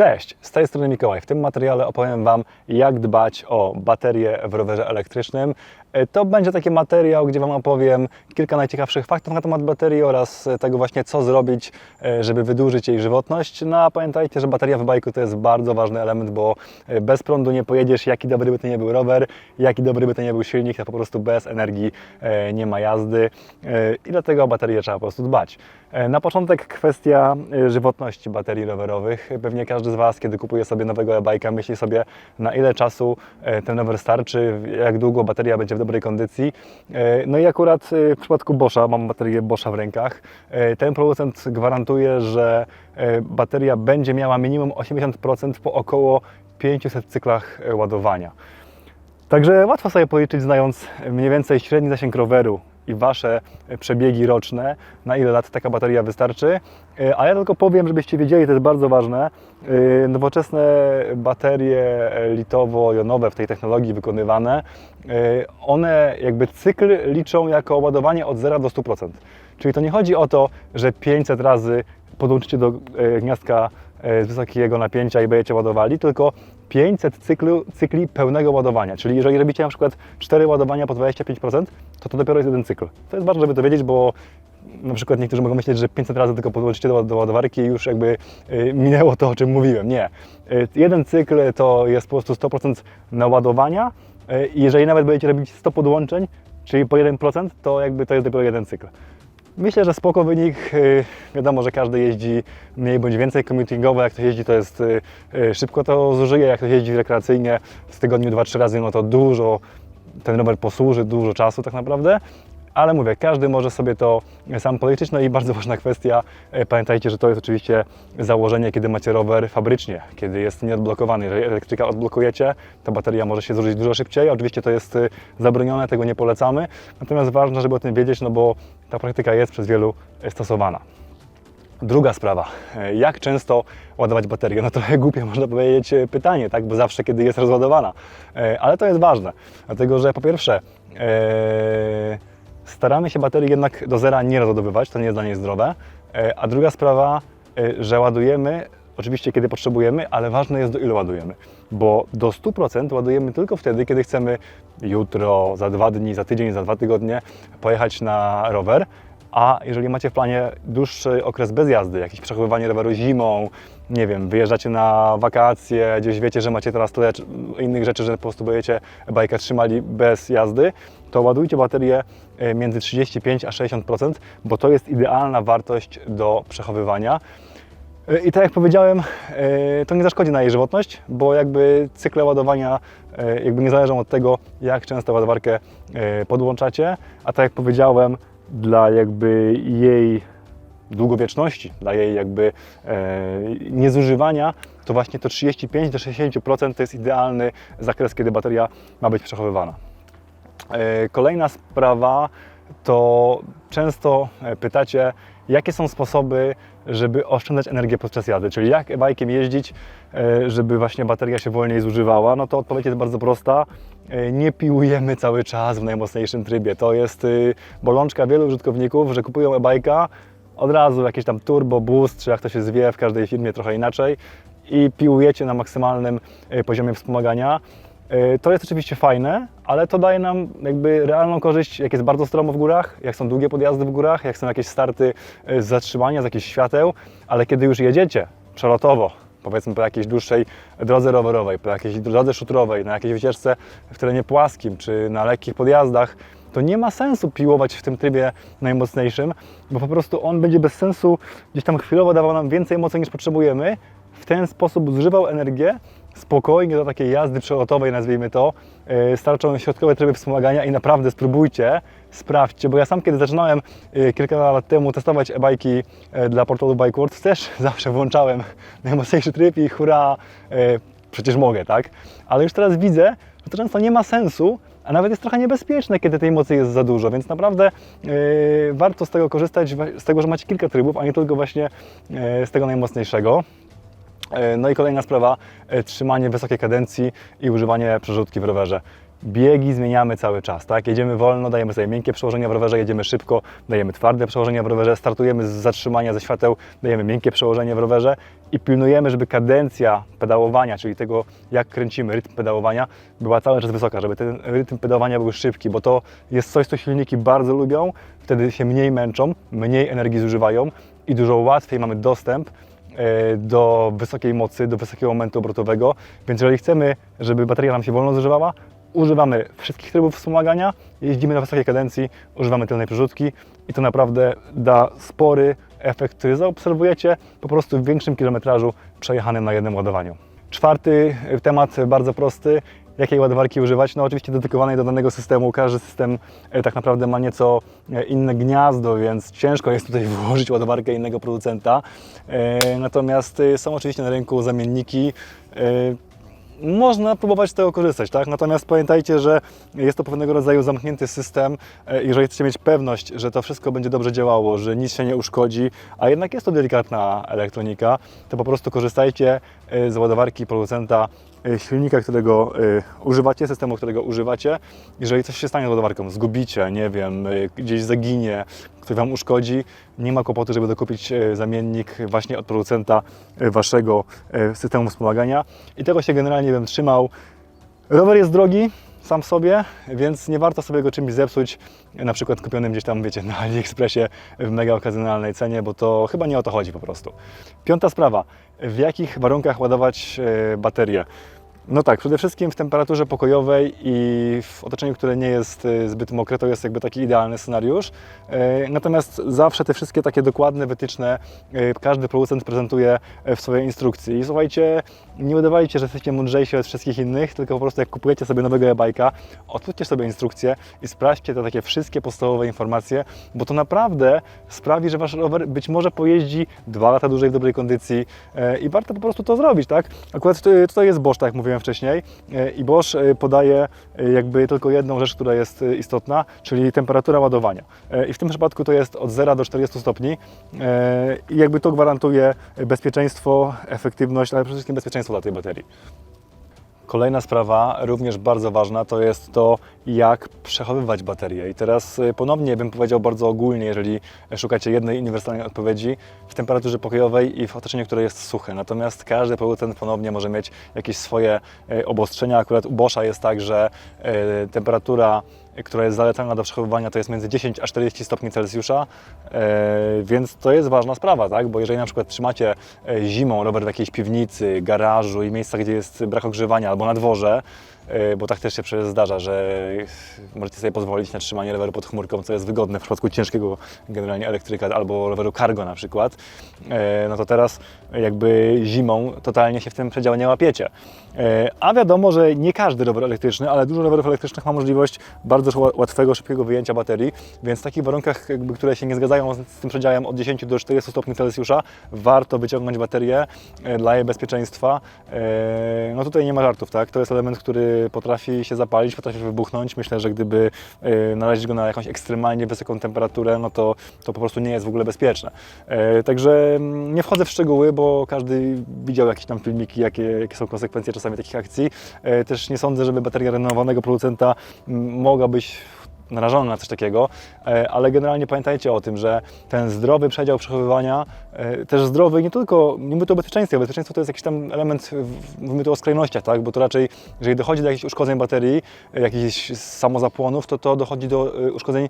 Cześć, z tej strony Mikołaj. W tym materiale opowiem Wam, jak dbać o baterię w rowerze elektrycznym. E, To będzie taki materiał, gdzie Wam opowiem kilka najciekawszych faktów na temat baterii oraz e, tego właśnie, co zrobić, e, żeby wydłużyć jej żywotność. No a pamiętajcie, że bateria w bajku to jest bardzo ważny element, bo bez prądu nie pojedziesz, jaki dobry by to nie był rower, jaki dobry by to nie był silnik, to po prostu bez energii nie ma jazdy i dlatego o baterię trzeba po prostu dbać. Na początek kwestia żywotności baterii rowerowych. Pewnie każdy z Was, kiedy kupuje sobie nowego e-bike'a, myśli sobie, na ile czasu e, ten rower starczy, jak długo bateria będzie w dobrej kondycji. E, No i akurat e, w przypadku Boscha, mam baterię Boscha w rękach, ten producent gwarantuje, że bateria będzie miała minimum 80% po około 500 cyklach ładowania. Także łatwo sobie policzyć, znając mniej więcej średni zasięg roweru i Wasze przebiegi roczne, na ile lat taka bateria wystarczy. E, A ja tylko powiem, żebyście wiedzieli, to jest bardzo ważne, e, nowoczesne baterie litowo-jonowe w tej technologii wykonywane, e, one jakby cykl liczą jako ładowanie od 0 do 100%. Czyli to nie chodzi o to, że 500 razy podłączycie do gniazdka z wysokiego napięcia i będziecie ładowali, tylko 500 cyklu, cykli pełnego ładowania. Czyli jeżeli robicie na przykład 4 ładowania po 25%, to to dopiero jest jeden cykl. To jest ważne, żeby to wiedzieć, bo na przykład niektórzy mogą myśleć, że 500 razy tylko podłączycie do, do ładowarki i już jakby y, minęło to, o czym mówiłem. Nie. Y, jeden cykl to jest po prostu 100% naładowania y, i jeżeli nawet będziecie robić 100 podłączeń, czyli po 1%, to jakby to jest dopiero jeden cykl. Myślę, że spoko wynik. Yy, Wiadomo, że każdy jeździ mniej bądź więcej commutingowo. Jak to jeździ, to jest yy, yy, szybko to zużyje. Jak to jeździ rekreacyjnie w tygodniu 2-3 razy, no to dużo ten rower posłuży, dużo czasu tak naprawdę. Ale mówię, każdy może sobie to sam policzyć. No i bardzo ważna kwestia, e, pamiętajcie, że to jest oczywiście założenie, kiedy macie rower fabrycznie, kiedy jest nieodblokowany. Jeżeli elektryka odblokujecie, to bateria może się zużyć dużo szybciej. Oczywiście to jest e, zabronione, tego nie polecamy. Natomiast ważne, żeby o tym wiedzieć, no bo ta praktyka jest przez wielu e, stosowana. Druga sprawa, jak często ładować baterię? No trochę głupie można powiedzieć pytanie, tak, bo zawsze kiedy jest rozładowana, ale to jest ważne, dlatego że po pierwsze e, staramy się baterii jednak do zera nie rozładowywać, to nie jest dla niej zdrowe, E, a druga sprawa, e, że ładujemy oczywiście kiedy potrzebujemy, ale ważne jest do ilu ładujemy, bo do 100% ładujemy tylko wtedy, kiedy chcemy jutro, za dwa dni, za tydzień, za dwa tygodnie pojechać na rower, a jeżeli macie w planie dłuższy okres bez jazdy, jakieś przechowywanie roweru zimą, nie wiem, wyjeżdżacie na wakacje, gdzieś wiecie, że macie teraz tyle innych rzeczy, że po prostu będziecie bajkę trzymali bez jazdy, to ładujcie baterię e, między 35 a 60%, bo to jest idealna wartość do przechowywania. E, I tak jak powiedziałem, e, to nie zaszkodzi na jej żywotność, bo jakby cykle ładowania jakby nie zależą od tego, jak często ładowarkę podłączacie, a tak jak powiedziałem, dla jakby jej długowieczności, dla jej jakby e, niezużywania, to właśnie to 35 do 60% to jest idealny zakres, kiedy bateria ma być przechowywana. E, Kolejna sprawa to często e, pytacie, jakie są sposoby, żeby oszczędzać energię podczas jazdy, czyli jak e-bike'iem jeździć, e, żeby właśnie bateria się wolniej zużywała, no to odpowiedź jest bardzo prosta. E, Nie piłujemy cały czas w najmocniejszym trybie. To jest y, bolączka wielu użytkowników, że kupują e-bike'a, od razu jakieś tam turbo boost, czy jak to się zwie w każdej firmie trochę inaczej i piłujecie na maksymalnym e, poziomie wspomagania. E, To jest oczywiście fajne, ale to daje nam jakby realną korzyść, jak jest bardzo stromo w górach, jak są długie podjazdy w górach, jak są jakieś starty e, z zatrzymania, z jakichś świateł, ale kiedy już jedziecie przelotowo, powiedzmy po jakiejś dłuższej drodze rowerowej, po jakiejś drodze szutrowej, na jakiejś wycieczce w terenie płaskim, czy na lekkich podjazdach, to nie ma sensu piłować w tym trybie najmocniejszym, bo po prostu on będzie bez sensu gdzieś tam chwilowo dawał nam więcej mocy niż potrzebujemy, w ten sposób zużywał energię, spokojnie do takiej jazdy przelotowej, nazwijmy to, yy, starczą środkowe tryby wspomagania i naprawdę spróbujcie, sprawdźcie, bo ja sam kiedy zaczynałem yy, kilka lat temu testować e-bajki yy, dla portalu Bikeworld, też zawsze włączałem najmocniejszy tryb i hura, przecież mogę, tak? Ale już teraz widzę, że to często nie ma sensu, a nawet jest trochę niebezpieczne, kiedy tej mocy jest za dużo, więc naprawdę yy, warto z tego korzystać, z tego, że macie kilka trybów, a nie tylko właśnie yy, z tego najmocniejszego. Yy, No i kolejna sprawa, yy, trzymanie wysokiej kadencji i używanie przerzutki w rowerze. Biegi zmieniamy cały czas, tak? Jedziemy wolno, dajemy sobie miękkie przełożenia w rowerze, jedziemy szybko, dajemy twarde przełożenia w rowerze, startujemy z zatrzymania ze świateł, dajemy miękkie przełożenie w rowerze i pilnujemy, żeby kadencja pedałowania, czyli tego jak kręcimy, rytm pedałowania, była cały czas wysoka, żeby ten rytm pedałowania był szybki, bo to jest coś, co silniki bardzo lubią, wtedy się mniej męczą, mniej energii zużywają i dużo łatwiej mamy dostęp e, do wysokiej mocy, do wysokiego momentu obrotowego. Więc jeżeli chcemy, żeby bateria nam się wolno zużywała, używamy wszystkich trybów wspomagania, jeździmy na wysokiej kadencji, używamy tylnej przerzutki i to naprawdę da spory efekt, który zaobserwujecie po prostu w większym kilometrażu przejechanym na jednym ładowaniu. Czwarty temat, bardzo prosty. Jakiej ładowarki używać? No oczywiście dedykowanej do danego systemu. Każdy system e, tak naprawdę ma nieco e, inne gniazdo, więc ciężko jest tutaj włożyć ładowarkę innego producenta. E, Natomiast są oczywiście na rynku zamienniki. Można próbować z tego korzystać, tak? Natomiast pamiętajcie, że jest to pewnego rodzaju zamknięty system. E, Jeżeli chcecie mieć pewność, że to wszystko będzie dobrze działało, że nic się nie uszkodzi, a jednak jest to delikatna elektronika, to po prostu korzystajcie e, z ładowarki producenta silnika, którego e, używacie, systemu, którego używacie. Jeżeli coś się stanie z ładowarką, zgubicie, nie wiem, e, gdzieś zaginie, który Wam uszkodzi, nie ma kłopotu, żeby dokupić e, zamiennik właśnie od producenta e, Waszego e, systemu wspomagania. I tego się generalnie bym trzymał. Rower jest drogi sam sobie, więc nie warto sobie go czymś zepsuć, na przykład kupionym gdzieś tam, wiecie, na AliExpressie w mega okazjonalnej cenie, bo to chyba nie o to chodzi po prostu. Piąta sprawa. W jakich warunkach ładować e, baterię? No tak, przede wszystkim w temperaturze pokojowej i w otoczeniu, które nie jest e, zbyt mokre, to jest jakby taki idealny scenariusz. E, Natomiast zawsze te wszystkie takie dokładne wytyczne e, każdy producent prezentuje e, w swojej instrukcji. I słuchajcie, nie udawajcie, że jesteście mądrzejsi od wszystkich innych, tylko po prostu jak kupujecie sobie nowego e-bike'a, sobie instrukcję i sprawdźcie te takie wszystkie podstawowe informacje, bo to naprawdę sprawi, że Wasz rower być może pojeździ dwa lata dłużej w dobrej kondycji e, i warto po prostu to zrobić, tak? Akurat tu- tutaj jest Bosch, tak jak mówiłem wcześniej e, i Bosch e, podaje e, jakby tylko jedną rzecz, która jest istotna, czyli temperatura ładowania. I w tym przypadku to jest od 0 do 40 stopni i jakby to gwarantuje bezpieczeństwo, efektywność, ale przede wszystkim bezpieczeństwo dla tej baterii. Kolejna sprawa, również bardzo ważna, to jest to, jak przechowywać baterię. I teraz y, ponownie bym powiedział bardzo ogólnie, jeżeli szukacie jednej uniwersalnej odpowiedzi w temperaturze pokojowej i w otoczeniu, które jest suche. Natomiast każdy producent ponownie może mieć jakieś swoje y, obostrzenia. Akurat u Boscha jest tak, że y, temperatura która jest zalecana do przechowywania, to jest między 10 a 40 stopni Celsjusza, e, więc to jest ważna sprawa, tak? bo jeżeli na przykład trzymacie e, zimą rower w jakiejś piwnicy, garażu i miejscach, gdzie jest brak ogrzewania albo na dworze, e, bo tak też się przecież zdarza, że możecie sobie pozwolić na trzymanie roweru pod chmurką, co jest wygodne w przypadku ciężkiego generalnie elektryka albo roweru cargo na przykład, no to teraz jakby zimą totalnie się w tym przedziale nie łapiecie. E, A wiadomo, że nie każdy rower elektryczny, ale dużo rowerów elektrycznych ma możliwość bardzo ła- łatwego, szybkiego wyjęcia baterii, więc w takich warunkach, jakby, które się nie zgadzają z, tym przedziałem od 10 do 40 stopni Celsjusza, warto wyciągnąć baterię e, dla jej bezpieczeństwa. E, No tutaj nie ma żartów, tak? To jest element, który potrafi się zapalić, potrafi wybuchnąć. Myślę, że gdyby narazić go na jakąś ekstremalnie wysoką temperaturę, no to, to po prostu nie jest w ogóle bezpieczne. Także mm, nie wchodzę w szczegóły, bo każdy widział jakieś tam filmiki, jakie, jakie są konsekwencje czasami takich akcji. E, Też nie sądzę, żeby bateria renowanego producenta mogła być narażona na coś takiego, e, ale generalnie pamiętajcie o tym, że ten zdrowy przedział przechowywania, e, też zdrowy nie tylko, nie mówię tu o bezpieczeństwie, bezpieczeństwo to jest jakiś tam element, mówimy tu o skrajnościach, tak? bo to raczej, jeżeli dochodzi do jakichś uszkodzeń baterii, jakichś samozapłonów, to to dochodzi do uszkodzeń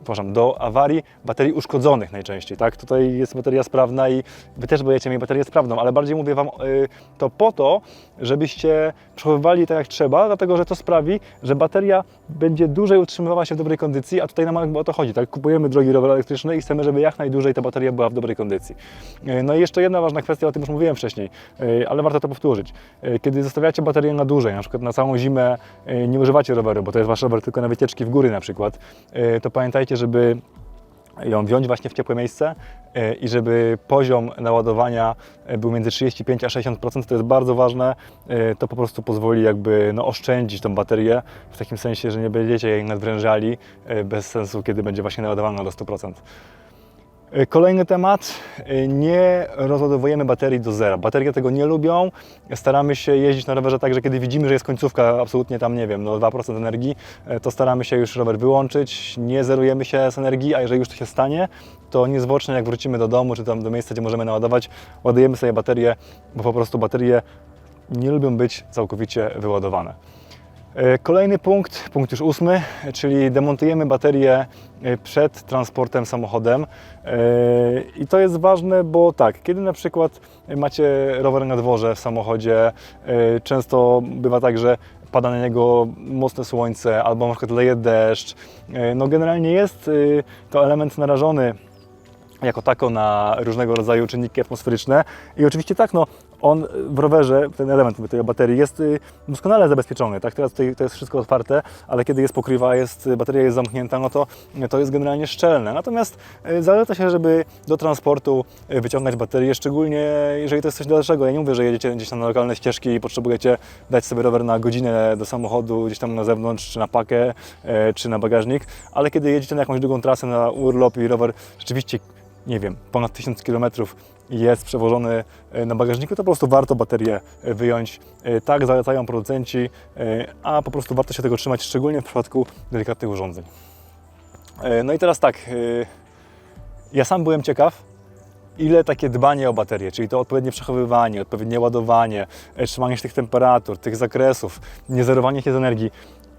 przepraszam, do awarii baterii uszkodzonych najczęściej, tak? Tutaj jest bateria sprawna i Wy też będziecie mieli baterię sprawną, ale bardziej mówię Wam y, to po to, żebyście przechowywali tak jak trzeba, dlatego że to sprawi, że bateria będzie dłużej utrzymywała się w dobrej kondycji, a tutaj nam o to chodzi, tak? Kupujemy drogi rower elektryczny i chcemy, żeby jak najdłużej ta bateria była w dobrej kondycji. Y, No i jeszcze jedna ważna kwestia, o tym już mówiłem wcześniej, y, ale warto to powtórzyć. Y, Kiedy zostawiacie baterię na dłużej, na przykład na całą zimę y, nie używacie roweru, bo to jest Wasz rower tylko na wycieczki w góry na przykład, y, to pamiętajcie, żeby ją wziąć właśnie w ciepłe miejsce e, i żeby poziom naładowania e, był między 35 a 60%, to jest bardzo ważne. E, To po prostu pozwoli jakby no, oszczędzić tą baterię w takim sensie, że nie będziecie jej nadwrężali bez sensu, kiedy będzie właśnie naładowana do 100%. E, Kolejny temat, e, nie rozładowujemy baterii do zera. Baterie tego nie lubią. Staramy się jeździć na rowerze tak, że kiedy widzimy, że jest końcówka absolutnie tam, nie wiem, no 2% energii, e, to staramy się już rower wyłączyć, nie zerujemy się z energii, a jeżeli już to się stanie, to niezwłocznie jak wrócimy do domu, czy tam do miejsca, gdzie możemy naładować, ładujemy sobie baterię, bo po prostu baterie nie lubią być całkowicie wyładowane. E, Kolejny punkt, punkt już ósmy, czyli demontujemy baterię e, przed transportem samochodem. E, I to jest ważne, bo tak, kiedy na przykład macie rower na dworze w samochodzie, często bywa tak, że pada na niego mocne słońce albo na przykład leje deszcz. No generalnie jest to element narażony jako tako na różnego rodzaju czynniki atmosferyczne. I oczywiście tak, no, on w rowerze, ten element tej baterii jest y, doskonale zabezpieczony. Tak? Teraz tutaj to jest wszystko otwarte, ale kiedy jest pokrywa, jest, bateria jest zamknięta, no to to jest generalnie szczelne. Natomiast y, zaleca się, żeby do transportu y, wyciągać baterię, szczególnie jeżeli to jest coś dalszego. Ja nie mówię, że jedziecie gdzieś na lokalne ścieżki i potrzebujecie dać sobie rower na godzinę do samochodu, gdzieś tam na zewnątrz, czy na pakę, e, czy na bagażnik, ale kiedy jedziecie na jakąś długą trasę, na urlop i rower rzeczywiście nie wiem, ponad 1000 km jest przewożony e, na bagażniku, to po prostu warto baterię e, wyjąć. E, Tak zalecają producenci, a po prostu warto się tego trzymać, szczególnie w przypadku delikatnych urządzeń. No i teraz tak, ja sam byłem ciekaw, ile takie dbanie o baterię, czyli to odpowiednie przechowywanie, odpowiednie ładowanie, trzymanie się tych temperatur, tych zakresów, niezerowanie się z energii,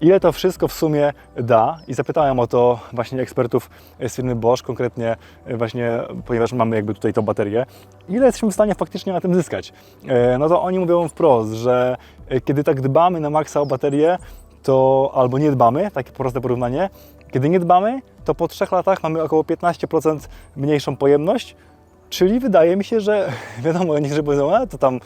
ile to wszystko w sumie da i zapytałem o to właśnie ekspertów z firmy Bosch, konkretnie e, właśnie, ponieważ mamy jakby tutaj tą baterię, ile jesteśmy w stanie faktycznie na tym zyskać. E, No to oni mówią wprost, że e, kiedy tak dbamy na maksa o baterię, to albo nie dbamy, takie proste porównanie, kiedy nie dbamy, to po trzech latach mamy około 15% mniejszą pojemność, Czyli wydaje mi się, że wiadomo, niektórzy powiedzą, a to tam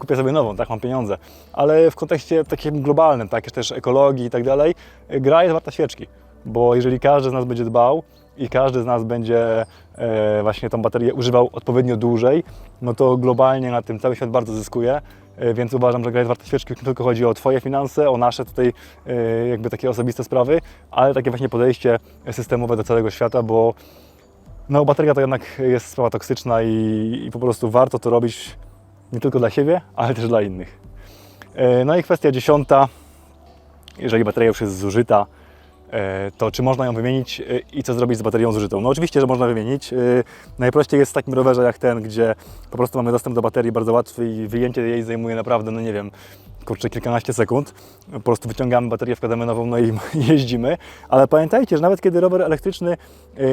kupię sobie nową, tak, mam pieniądze. Ale w kontekście takim globalnym, tak, też ekologii i tak dalej, gra jest warta świeczki. Bo jeżeli każdy z nas będzie dbał i każdy z nas będzie e, właśnie tą baterię używał odpowiednio dłużej, no to globalnie na tym cały świat bardzo zyskuje. E, Więc uważam, że gra jest warta świeczki, nie tylko chodzi o Twoje finanse, o nasze tutaj e, jakby takie osobiste sprawy, ale takie właśnie podejście systemowe do całego świata, bo no, bateria to jednak jest sprawa toksyczna i, i po prostu warto to robić nie tylko dla siebie, ale też dla innych. E, No i kwestia dziesiąta. Jeżeli bateria już jest zużyta, e, to czy można ją wymienić e, i co zrobić z baterią zużytą? No oczywiście, że można wymienić. Najprościej jest w takim rowerze jak ten, gdzie po prostu mamy dostęp do baterii bardzo łatwy i wyjęcie jej zajmuje naprawdę, no nie wiem, kurczę, kilkanaście sekund. Po prostu wyciągamy baterię, wkładamy nową, no i jeździmy. Ale pamiętajcie, że nawet kiedy rower elektryczny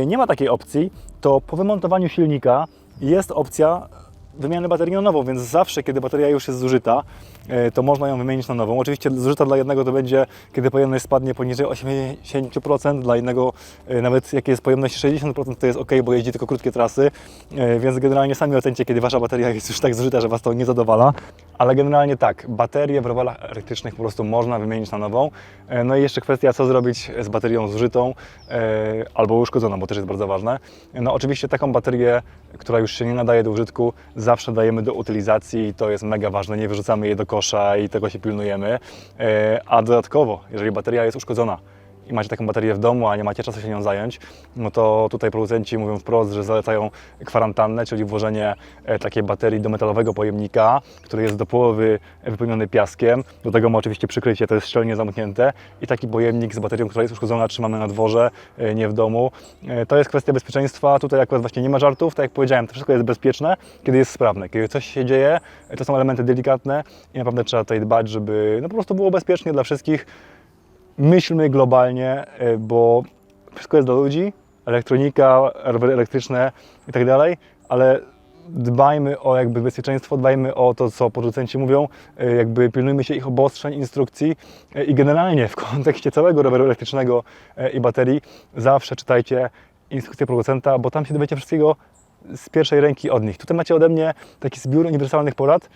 nie ma takiej opcji, to po wymontowaniu silnika jest opcja wymiany baterii na nową, więc zawsze, kiedy bateria już jest zużyta, to można ją wymienić na nową. Oczywiście zużyta dla jednego to będzie, kiedy pojemność spadnie poniżej 80%, dla innego e, nawet jak jest pojemność 60% to jest ok, bo jeździ tylko krótkie trasy, e, więc generalnie sami ocencie, kiedy Wasza bateria jest już tak zużyta, że Was to nie zadowala. Ale generalnie tak, baterie w rowerach elektrycznych po prostu można wymienić na nową. E, No i jeszcze kwestia, co zrobić z baterią zużytą e, albo uszkodzoną, bo też jest bardzo ważne. No oczywiście taką baterię, która już się nie nadaje do użytku, zawsze dajemy do utylizacji i to jest mega ważne. Nie wyrzucamy jej do kosza i tego się pilnujemy. E, A dodatkowo, jeżeli bateria jest uszkodzona, i macie taką baterię w domu, a nie macie czasu się nią zająć, no to tutaj producenci mówią wprost, że zalecają kwarantannę, czyli włożenie e, takiej baterii do metalowego pojemnika, który jest do połowy wypełniony piaskiem. Do tego ma oczywiście przykrycie, to jest szczelnie zamknięte i taki pojemnik z baterią, która jest uszkodzona, trzymamy na dworze, e, nie w domu. E, To jest kwestia bezpieczeństwa. Tutaj akurat właśnie nie ma żartów, tak jak powiedziałem, to wszystko jest bezpieczne, kiedy jest sprawne. Kiedy coś się dzieje, to są elementy delikatne i naprawdę trzeba tutaj dbać, żeby no po prostu było bezpiecznie dla wszystkich myślmy globalnie, y, bo wszystko jest dla ludzi, elektronika, rowery elektryczne i tak dalej, ale dbajmy o jakby bezpieczeństwo, dbajmy o to, co producenci mówią, y, jakby pilnujmy się ich obostrzeń, instrukcji y, i generalnie w kontekście całego roweru elektrycznego i baterii zawsze czytajcie instrukcję producenta, bo tam się dowiecie wszystkiego z pierwszej ręki od nich. Tutaj macie ode mnie taki zbiór uniwersalnych porad,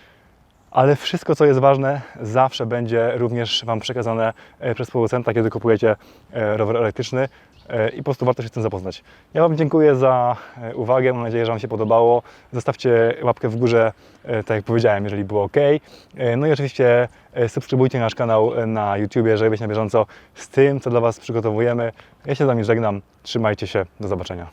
ale wszystko, co jest ważne, zawsze będzie również Wam przekazane e, przez producenta, kiedy kupujecie e, rower elektryczny e, i po prostu warto się z tym zapoznać. Ja Wam dziękuję za uwagę, mam nadzieję, że Wam się podobało. Zostawcie łapkę w górze, tak jak powiedziałem, jeżeli było ok. No i oczywiście subskrybujcie nasz kanał na YouTube, żeby być na bieżąco z tym, co dla Was przygotowujemy. Ja się z Wami żegnam, trzymajcie się, do zobaczenia.